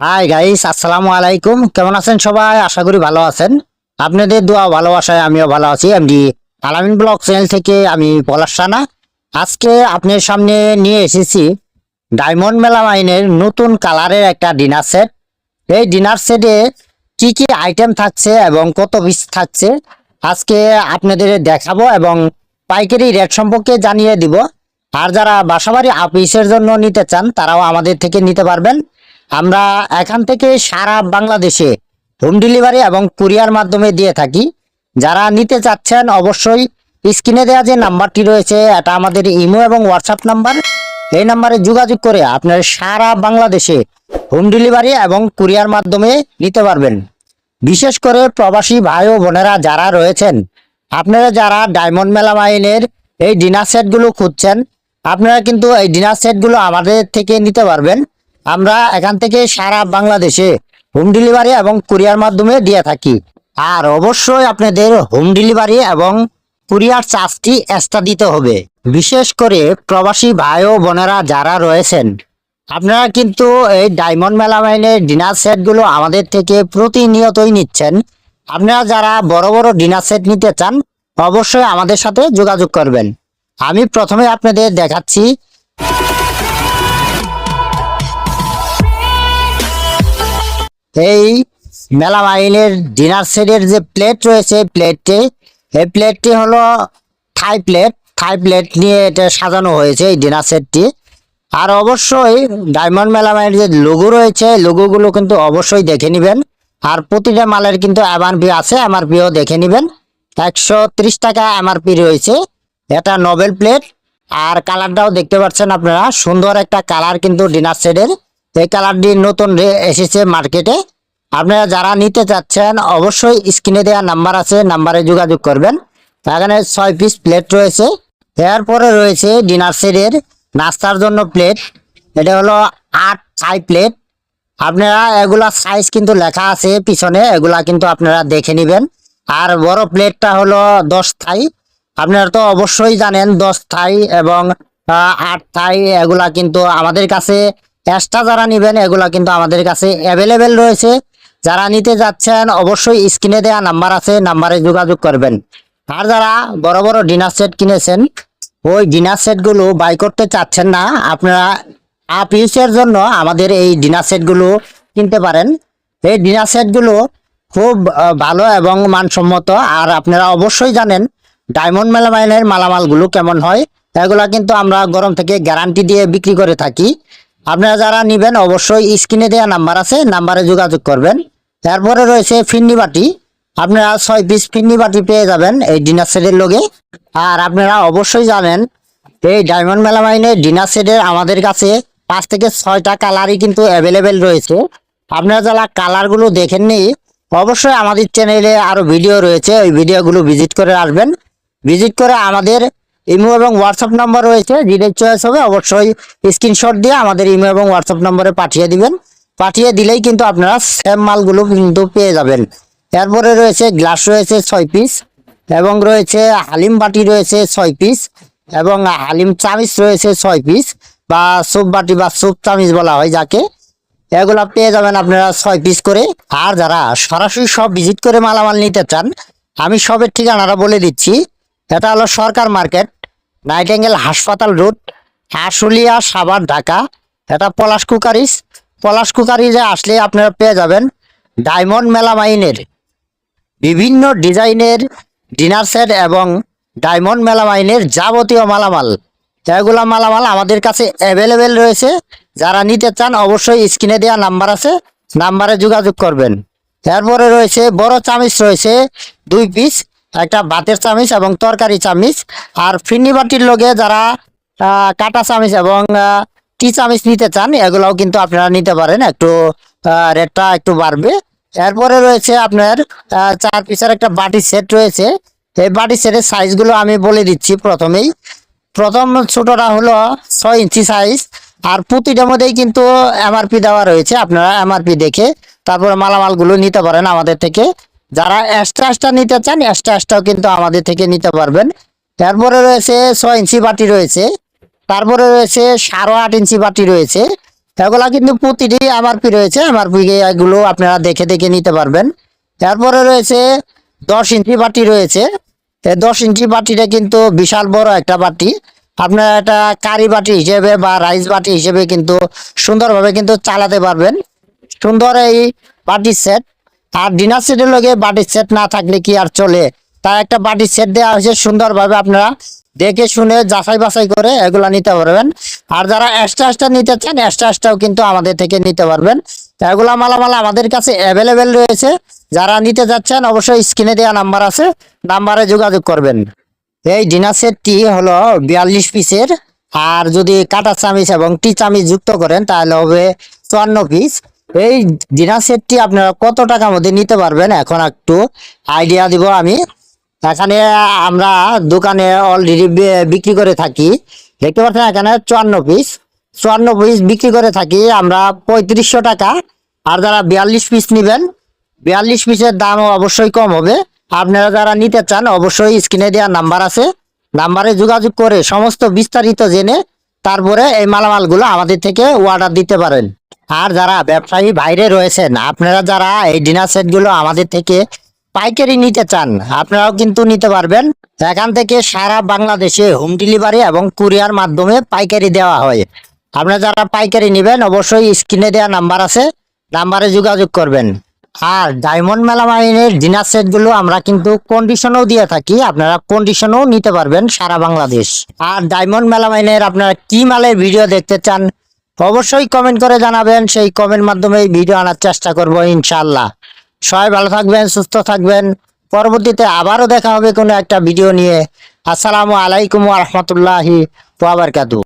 Hi guys আসসালামু আলাইকুম কেমন আছেন সবাই? আশা করি ভালো আছেন। আপনাদের দোয়া ভালোবাসায় আমিও ভালো আছি। এমডি আলামিন ব্লগ চ্যানেল থেকে আমি পলাশ রানা আজকে আপনার সামনে নিয়ে এসেছি ডায়মন্ড মেলামাইনের নতুন কালারের একটা ডিনার সেট এই ডিনার সেটে কি কি আইটেম থাকছে এবং কত পিস থাকছে আজকে আপনাদের দেখাবো এবং পাইকারি রেট সম্পর্কে জানিয়ে দিব। আর যারা বাসাবাড়ি অফিসের জন্য নিতে চান, তারাও আমাদের থেকে নিতে পারবেন। আমরা এখান থেকে সারা বাংলাদেশে হোম ডেলিভারি এবং কুরিয়ার মাধ্যমে দিয়ে থাকি। যারা নিতে চাচ্ছেন অবশ্যই স্ক্রিনে দেওয়া যে নাম্বারটি রয়েছে, এটা আমাদের ইমো এবং হোয়াটসঅ্যাপ নাম্বার। এই নাম্বারে যোগাযোগ করে আপনার সারা বাংলাদেশে হোম ডেলিভারি এবং কুরিয়ার মাধ্যমে নিতে পারবেন। বিশেষ করে প্রবাসী ভাই ও বোনেরা যারা রয়েছেন, আপনারা যারা ডায়মন্ড মেলা মাইনের এই ডিনার সেটগুলো খুঁজছেন, আপনারা কিন্তু এই ডিনার সেটগুলো আমাদের থেকে নিতে পারবেন। আমরা এখান থেকে সারা বাংলাদেশে হোম ডেলিভারি এবং কুরিয়ার মাধ্যমে দিয়ে থাকি। আর অবশ্যই আপনাদের হোম ডেলিভারি এবং কুরিয়ার চার্জটি এক্সট্রা দিতে হবে। বিশেষ করে প্রবাসী ভাই ও বোনেরা যারা রয়েছেন, আপনারা কিন্তু এই ডায়মন্ড মেলামাইনের ডিনার সেটগুলো আমাদের থেকে প্রতিনিয়তই নিচ্ছেন। আপনারা যারা বড় বড় ডিনার সেট নিতে চান, অবশ্যই আমাদের সাথে যোগাযোগ করবেন। আমি প্রথমে আপনাদের দেখাচ্ছি এই মেলামাইনের ডিনার সেটের যে প্লেট রয়েছে প্লেটটি এই প্লেটটি হলো থাই প্লেট থাই প্লেট নিয়ে এটা সাজানো হয়েছে এই ডিনার সেটটি আর অবশ্যই ডায়মন্ড মেলামাইনের যে লোগো রয়েছে লোগোগুলো কিন্তু অবশ্যই দেখে নেবেন। আর প্রতিটা মালের কিন্তু এমআরপি আছে এমআরপিও দেখে নেবেন। একশো ত্রিশ টাকা এমআরপি রয়েছে। এটা নোবেল প্লেট আর কালারটাও দেখতে পাচ্ছেন আপনারা। সুন্দর একটা কালার কিন্তু ডিনার সেটের এই কালারটি নতুন এসেছে মার্কেটে। আপনারা যারা নিতে চাচ্ছেন, অবশ্যই স্ক্রিনে দেওয়া নাম্বার আছে, নাম্বারে যোগাযোগ করবেন। এখানে ছয় পিস প্লেট রয়েছে। এরপরে রয়েছে ডিনার সেটের নাস্তার জন্য প্লেট এটা হলো আট ছাই প্লেট আপনারা এগুলা সাইজ কিন্তু লেখা আছে পিছনে, এগুলা কিন্তু আপনারা দেখে নেবেন। আর বড় প্লেটটা হলো দশ থাই আপনারা তো অবশ্যই জানেন দশ থাই এবং আট থাই এগুলা কিন্তু আমাদের কাছে এক্সট্রা যারা নেবেন, এগুলা কিন্তু আমাদের কাছে অ্যাভেলেবেল রয়েছে। যারা নিতে যাচ্ছেন, অবশ্যই স্ক্রিনে দেওয়া নাম্বার আছে নাম্বারে যোগাযোগ করবেন। আর যারা বড় বড় ডিনার সেট কিনেছেন, ওই ডিনার সেটগুলো বাই করতে চাচ্ছেন না, আপনারা আপ ইউজের জন্য আমাদের এই ডিনার সেটগুলো কিনতে পারেন। এই ডিনার সেটগুলো খুব ভালো এবং মানসম্মত। আর আপনারা অবশ্যই জানেন ডায়মন্ড মেলামাইনের মালামালগুলো কেমন হয়। এগুলা কিন্তু আমরা গরম থেকে গ্যারান্টি দিয়ে বিক্রি করে থাকি। আপনারা যারা নেবেন, অবশ্যই স্ক্রিনে দেওয়া নাম্বার আছে, নাম্বারে যোগাযোগ করবেন। তারপরে রয়েছে ফিন্নি বাটি। আপনারা ছয় পিস ফিন্নি বাটি পেয়ে যাবেন এই ডিনার সেটের লগে। আর আপনারা অবশ্যই জানেন, এই ডায়মন্ড মেলামাইনের ডিনার সেটের আমাদের কাছে পাঁচ থেকে ছয়টা কালারই কিন্তু অ্যাভেলেবেল রয়েছে। আপনারা যারা কালারগুলো দেখেননি, অবশ্যই আমাদের চ্যানেলে আরও ভিডিও রয়েছে, ওই ভিডিওগুলো ভিজিট করে আসবেন। ভিজিট করে আমাদের ইমো এবং হোয়াটসঅ্যাপ নাম্বার রয়েছে যেটা চয়েস হবে, অবশ্যই স্ক্রিনশট দিয়ে আমাদের ইমো এবং হোয়াটসঅ্যাপ নম্বরে পাঠিয়ে দিবেন। পাঠিয়ে দিলেই কিন্তু আপনারা সেম মালগুলো কিন্তু পেয়ে যাবেন। এরপরে রয়েছে গ্লাস রয়েছে ছয় পিস এবং রয়েছে হালিম বাটি রয়েছে ছয় পিস এবং হালিম চামিচ রয়েছে ছয় পিস বা সুপ বাটি বা সুপ চামিচ বলা হয় যাকে। এগুলো পেয়ে যাবেন আপনারা ছয় পিস করে। আর যারা সরাসরি সব ভিজিট করে মালামাল নিতে চান, আমি সবের ঠিকানাটা বলে দিচ্ছি। এটা হলো সরকার মার্কেট নাইটেঙ্গেল হাসপাতাল রোড, আশুলিয়া, সাভার, ঢাকা। এটা পলাশ কুকারিস। পলাশ কুকারিজে আসলে আপনারা পেয়ে যাবেন ডায়মন্ড মেলামাইনের বিভিন্ন ডিজাইনের ডিনার সেট এবং ডায়মন্ড মেলামাইনের যাবতীয় মালামাল। এগুলা মালামাল আমাদের কাছে অ্যাভেলেবেল রয়েছে। যারা নিতে চান অবশ্যই স্ক্রিনে দেওয়া নাম্বার আছে, নাম্বারে যোগাযোগ করবেন। এরপরে রয়েছে বড় চামিচ রয়েছে, দুই পিস একটা ভাতের চামিচ এবং তরকারি চামিচ। আর ফিন্নি বাটির লগে যারা কাটা চামিচ এবং টি চামিচ নিতে চান, এগুলাও কিন্তু আপনারা নিতে পারেন। একটু রেটটা একটু বাড়বে। এরপরে রয়েছে আপনার চার পিসের একটা বাটি সেট রয়েছে। এই বাটি সেটের সাইজগুলো আমি বলে দিচ্ছি প্রথমেই। প্রথম ছোটটা হলো ছয় ইঞ্চি সাইজ। আর প্রতিটার মধ্যেই কিন্তু এমআরপি দেওয়া রয়েছে। আপনারা এমআরপি দেখে তারপরে মালামালগুলো নিতে পারেন আমাদের থেকে। যারা এক্সট্রা এক্সট্রা নিতে চান এক্সট্রা এক্সট্রাও কিন্তু আমাদের থেকে নিতে পারবেন। তারপরে রয়েছে ছয় ইঞ্চি বাটি রয়েছে। তারপরে রয়েছে সাড়ে আট ইঞ্চি বাটি রয়েছে। এগুলা কিন্তু প্রতিটি এমআরপি রয়েছে। এমআরপি এগুলো আপনারা দেখে দেখে নিতে পারবেন। তারপরে রয়েছে দশ ইঞ্চি বাটি রয়েছে। দশ ইঞ্চি বাটিটা কিন্তু বিশাল বড় একটা বাটি। আপনারা এটা কারি বাটি হিসেবে বা রাইস বাটি হিসেবে কিন্তু সুন্দরভাবে কিন্তু চালাতে পারবেন। সুন্দর এই বাটির সেট আর ডিনার সেটের লগে বাটির সেট না থাকলে কি আর চলে? তাই একটা বাটির সেট দেওয়া হয়েছে সুন্দরভাবে আপনারা দেখে শুনে যাচাই বাছাই করে এগুলা নিতে পারবেন। আর যারা এক্সট্রা এক্সট্রা নিতে চান এক্সট্রা এক্সট্রাও কিন্তু আমাদের থেকে নিতে পারবেন। এগুলা মালামাল আমাদের কাছে অ্যাভেলেবেল রয়েছে। যারা নিতে যাচ্ছেন, অবশ্যই স্ক্রিনে দেওয়া নাম্বার আছে নাম্বারে যোগাযোগ করবেন। এই ডিনার সেটটি হলো বিয়াল্লিশ পিসের। আর যদি কাটা চামিচ এবং টি চামিচ যুক্ত করেন, তাহলে হবে চুয়ান্ন পিস। এই ডিনার সেটটি আপনারা কত টাকার মধ্যে নিতে পারবেন? এখন একটু আইডিয়া দিব আমি। এখানে আমরা দোকানে অলরেডি বিক্রি করে থাকি। দেখতে পাচ্ছেন এখানে চুয়ান্ন পিস চুয়ান্ন পিস বিক্রি করে থাকি আমরা পঁয়ত্রিশশো টাকা। আর যারা বিয়াল্লিশ পিস নেবেন, বিয়াল্লিশ পিসের দাম অবশ্যই কম হবে। আপনারা যারা নিতে চান, অবশ্যই স্ক্রিনে দেওয়া নাম্বার আছে। নাম্বারে যোগাযোগ করে সমস্ত বিস্তারিত জেনে তারপরে এই মালামালগুলো আমাদের থেকে অর্ডার দিতে পারেন। আর যারা ব্যবসায়ী বাইরে রয়েছেন, আপনারা যারা এই ডিনার সেটগুলো আমাদের থেকে পাইকারি নিতে চান, আপনারাও কিন্তু নিতে পারবেন। এখান থেকে সারা বাংলাদেশে হোম ডেলিভারি এবং কুরিয়ার মাধ্যমে পাইকারি দেওয়া হয়। আপনারা যারা পাইকারি নেবেন, অবশ্যই স্ক্রিনে দেওয়া নাম্বার আছে নাম্বারে যোগাযোগ করবেন। আর ডায়মন্ড মেলামাইনের ডিনার সেটগুলো আমরা কিন্তু কন্ডিশনও দিয়ে থাকি। আপনারা কন্ডিশনও নিতে পারবেন সারা বাংলাদেশ। আর ডায়মন্ড মেলামাইনের আপনারা কি মালের ভিডিও দেখতে চান, অবশ্যই কমেন্ট করে জানাবেন। সেই কমেন্ট মাধ্যমে ভিডিও আনার চেষ্টা করব ইনশাল্লাহ সবাই ভালো থাকবেন, সুস্থ থাকবেন। পরবর্তীতে আবারও দেখা হবে কোনো একটা ভিডিও নিয়ে। আসসালামু আলাইকুম রহমতুল্লাহি ওয়াবারকাতু